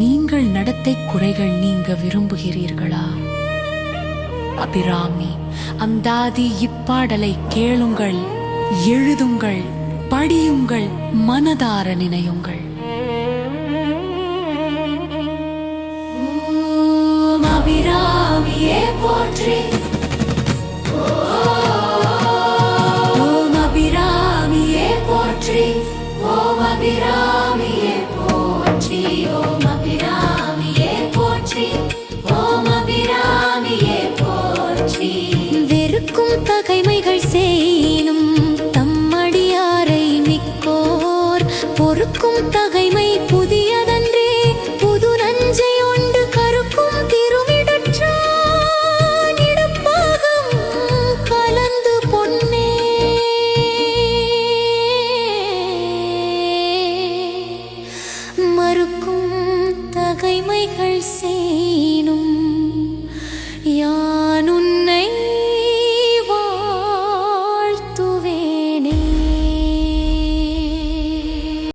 நீங்கள் நடத்தை குறைகள் நீங்க விரும்புகிறீர்களா? அபிராமி அந்தாதி இப்பாடலை கேளுங்கள் எழுதுங்கள் படியுங்கள் மனதார நினையுங்கள். அபிராமியே போற்றி. ஓம் அபிராமியே போற்றி. ஓம் அபிராமியே போற்றி. கைமைகள் செய்யினும் செய்யும் தம்மடியாரை மிக்கோர். பொறுக்கும் தகைமை புதியதன்றே புது நஞ்சை ஒன்று கருக்கும் திருமிடற்றான். கலந்து பொன்னே. மறுக்கும் தகைமைகள் செய்யினும்